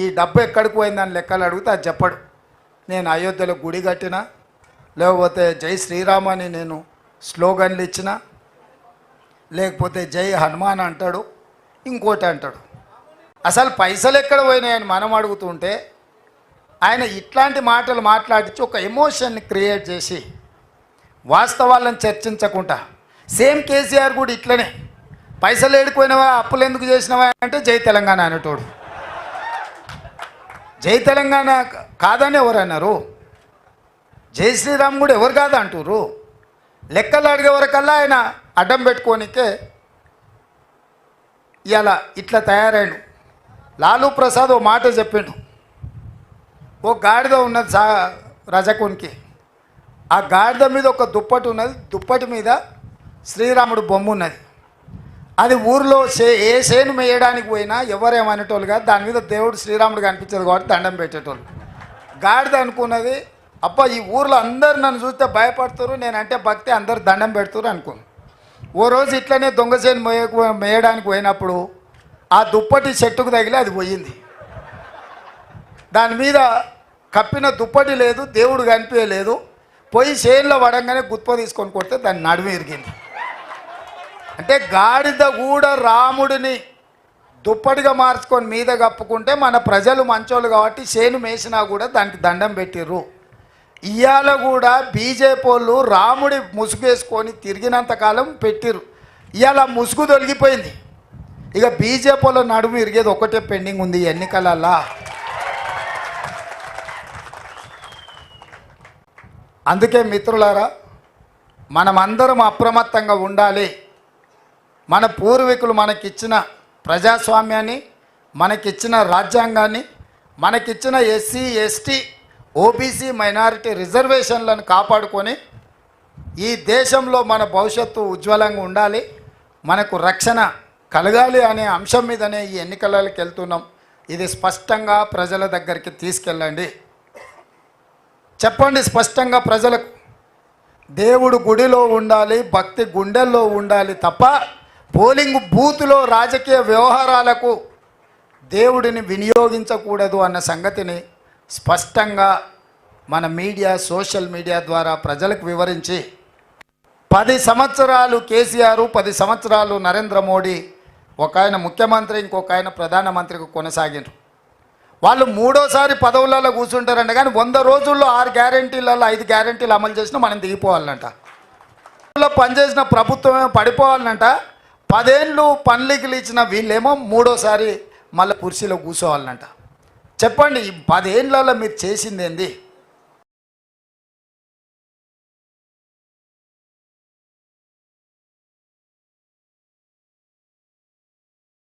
ఈ డబ్బు ఎక్కడికి పోయిందని లెక్కలు అడిగితే అది చెప్పడు. నేను అయోధ్యలో గుడి కట్టినా లేకపోతే జై శ్రీరామ్ అని నేను స్లోగన్లు ఇచ్చిన లేకపోతే జై హనుమాన్ అంటాడు ఇంకోటి అంటాడు. అసలు పైసలు ఎక్కడ పోయినాయని మనం అడుగుతుంటే ఆయన ఇట్లాంటి మాటలు మాట్లాడించి ఒక ఎమోషన్ని క్రియేట్ చేసి వాస్తవాలను చర్చించకుండా సేమ్ కేసీఆర్ కూడా ఇట్లనే పైసలు ఏడుకోయినవా అప్పులు ఎందుకు చేసినవా అంటే జై తెలంగాణ అనేటోడు. జై తెలంగాణ కాదని ఎవరు అన్నారు జై శ్రీరామ్ కూడా ఎవరు కాదంటారు లెక్కలు అడిగే వరకల్లా ఆయన అడ్డం పెట్టుకోనికే ఇలా ఇట్లా తయారాడు. లాలూ ప్రసాద్ ఓ మాట చెప్పిండు. ఓ గాడిద ఉన్నది సా రజకునికి. ఆ గాడిద మీద ఒక దుప్పటి ఉన్నది. దుప్పటి మీద శ్రీరాముడు బొమ్మ ఉన్నది అది ఊర్లో సే ఏ చేను మేయడానికి పోయినా ఎవరేమనేటోళ్ళు కాదు. దాని మీద దేవుడు శ్రీరాముడు కనిపించదు కాబట్టి దండం పెట్టేటోళ్ళు. గాడిద అనుకున్నది అబ్బా ఈ ఊర్లో అందరు నన్ను చూస్తే భయపడుతురు నేనంటే భక్తి అందరు దండం పెడుతురు అనుకున్నాను ఓ రోజు ఇట్లనే దొంగ చేను మేయ మేయడానికి పోయినప్పుడు ఆ దుప్పటి చెట్టుకు తగిలి అది పోయింది. దాని మీద కప్పిన దుప్పటి లేదు దేవుడు కనిపించలేదు. పోయి చేనులో పడంగానే గుత్ప తీసుకొని కొడితే దాని నడుము ఇరిగింది. అంటే గాడిద కూడా రాముడిని దుప్పటిగా మార్చుకొని మీద కప్పుకుంటే మన ప్రజలు మంచోళ్ళు కాబట్టి చేను మేసినా కూడా దానికి దండం పెట్టిర్రు. ఇవాళ కూడా బీజేపీ వాళ్ళు రాముడి ముసుగేసుకొని తిరిగినంత కాలం పెట్టిర్రు. ఇవాళ ముసుగు తొలగిపోయింది. ఇక బీజేపీ వాళ్ళ నడుము ఇరిగేది ఒకటే పెండింగ్ ఉంది ఎన్నికలలా ఎన్నికలల్లా. అందుకే మిత్రులారా మనమందరం అప్రమత్తంగా ఉండాలి. మన పూర్వీకులు మనకిచ్చిన ప్రజాస్వామ్యాన్ని మనకిచ్చిన రాజ్యాంగాన్ని మనకిచ్చిన ఎస్సీ ఎస్టీ ఓబీసీ మైనారిటీ రిజర్వేషన్లను కాపాడుకొని ఈ దేశంలో మన భవిష్యత్తు ఉజ్వలంగా ఉండాలి మనకు రక్షణ కలగాలి అనే అంశం మీదనే ఈ ఎన్నికలకి వెళ్తున్నాం. ఇది స్పష్టంగా ప్రజల దగ్గరికి తీసుకెళ్ళండి. చెప్పండి స్పష్టంగా ప్రజలకు. దేవుడు గుడిలో ఉండాలి భక్తి గుండెల్లో ఉండాలి తప్ప పోలింగ్ బూత్లో రాజకీయ వ్యవహారాలకు దేవుడిని వినియోగించకూడదు అన్న సంగతిని స్పష్టంగా మన మీడియా సోషల్ మీడియా ద్వారా ప్రజలకు వివరించి పది సంవత్సరాలు కేసీఆర్ పది సంవత్సరాలు నరేంద్ర మోడీ ఒక ఆయన ముఖ్యమంత్రి ఇంకొక ఆయన ప్రధానమంత్రికి కొనసాగారు వాళ్ళు మూడోసారి పదవులలో కూర్చుంటారంట కానీ వంద రోజుల్లో ఆరు గ్యారంటీలలో ఐదు గ్యారంటీలు అమలు చేసినా మనం దిగిపోవాలంట. పనిచేసిన ప్రభుత్వమే పడిపోవాలంట పదేళ్ళు పనులకి ఇచ్చిన వీళ్ళేమో మూడోసారి మళ్ళీ కుర్చీలో కూర్చోవాలంట. చెప్పండి ఈ పదేళ్ళలో మీరు చేసింది ఏంది